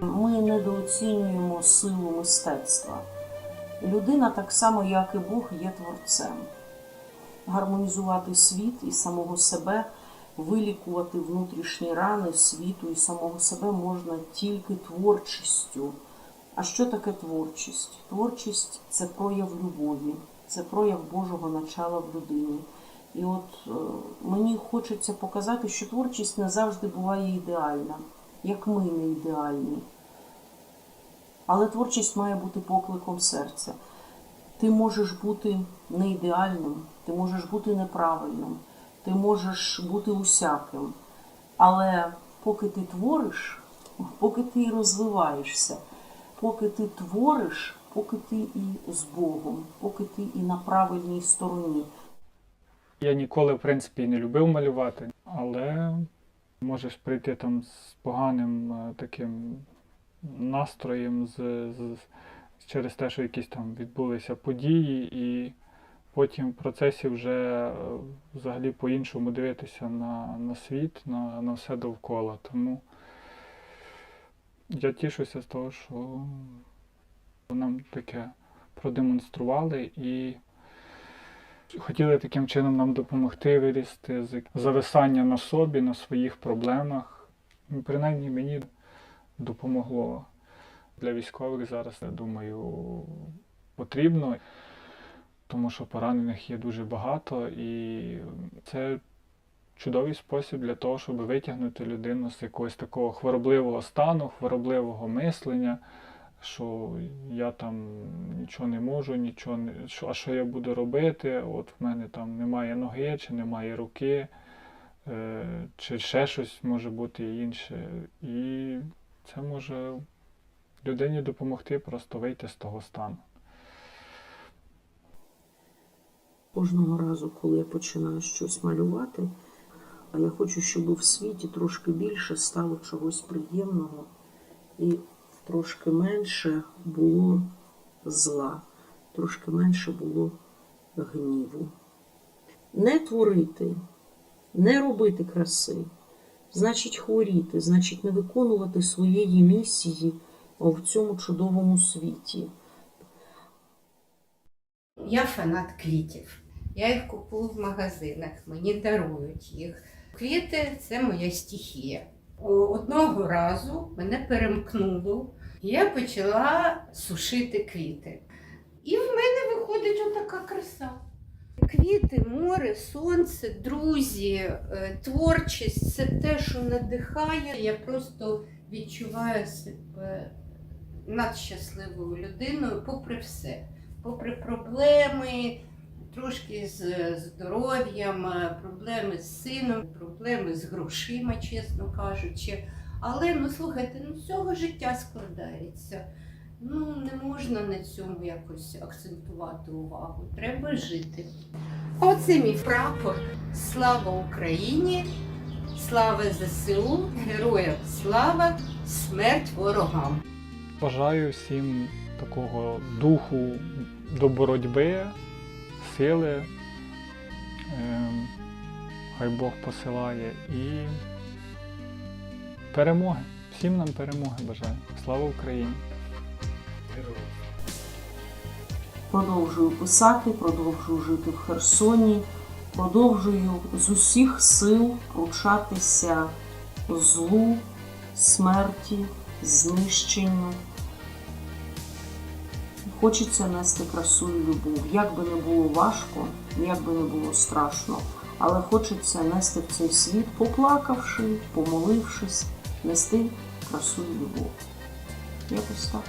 Ми недооцінюємо силу мистецтва. Людина, так само як і Бог, є творцем. Гармонізувати світ і самого себе, вилікувати внутрішні рани світу і самого себе можна тільки творчістю. А що таке творчість? Творчість це прояв любові, це прояв Божого начала в людині. І от е, мені хочеться показати, що творчість не завжди буває ідеальна, як ми не ідеальні. Але творчість має бути покликом серця. Ти можеш бути не ідеальним, ти можеш бути неправильним, ти можеш бути усяким. Але поки ти твориш, поки ти і розвиваєшся, поки ти твориш, поки ти і з Богом, поки ти і на правильній стороні. Я ніколи, в принципі, не любив малювати, але можеш прийти там з поганим е, таким настроєм, з, з, через те, що якісь там відбулися події, і потім в процесі вже е, взагалі по-іншому дивитися на, на світ, на, на все довкола. Тому я тішуся з того, що нам таке продемонстрували і хотіли таким чином нам допомогти вирісти з зависання на собі, на своїх проблемах. Ну, Принаймні мені допомогло. Для військових зараз, я думаю, потрібно, тому що поранених є дуже багато, і це чудовий спосіб для того, щоб витягнути людину з якогось такого хворобливого стану, хворобливого мислення що я там нічого не можу, нічого не а що я буду робити? От в мене там немає ноги, чи немає руки, е, чи ще щось може бути інше. І це може людині допомогти просто вийти з того стану. Кожного разу, коли я починаю щось малювати, я хочу, щоб в світі трошки більше стало чогось приємного і трошки менше було зла, трошки менше було гніву. Не творити, не робити краси, значить хворіти, значить не виконувати своєї місії в цьому чудовому світі. Я фанат квітів. Я їх купую в магазинах, мені дарують їх. Квіти це моя стихія. Одного разу мене перемкнуло, я почала сушити квіти. І в мене виходить отака краса. Квіти, море, сонце, друзі, е, творчість це те, що надихає. Я просто відчуваю себе надщасливою людиною, попри все попри проблеми, трошки з здоров'ям, е, проблеми з сином, проблеми з грошима, чесно кажучи. Але ну слухайте, ну цього життя складається. Ну не можна на цьому якось акцентувати увагу. Треба жити. Оце мій прапор. Слава Україні! Слава ЗСУ, героям слава, смерть ворогам! Бажаю всім такого духу до боротьби, сили. Ем, Хай Бог посилає і перемоги. Всім нам перемоги бажаю. Слава Україні! Продовжую писати, продовжую жити в Херсоні, продовжую з усіх сил пручатися злу, смерті, знищенню. Хочеться нести красу і любов. Як би не було важко, як би не було страшно, але хочеться нести в цей світ, поплакавши, помолившись, нести красу і любов. Якось так.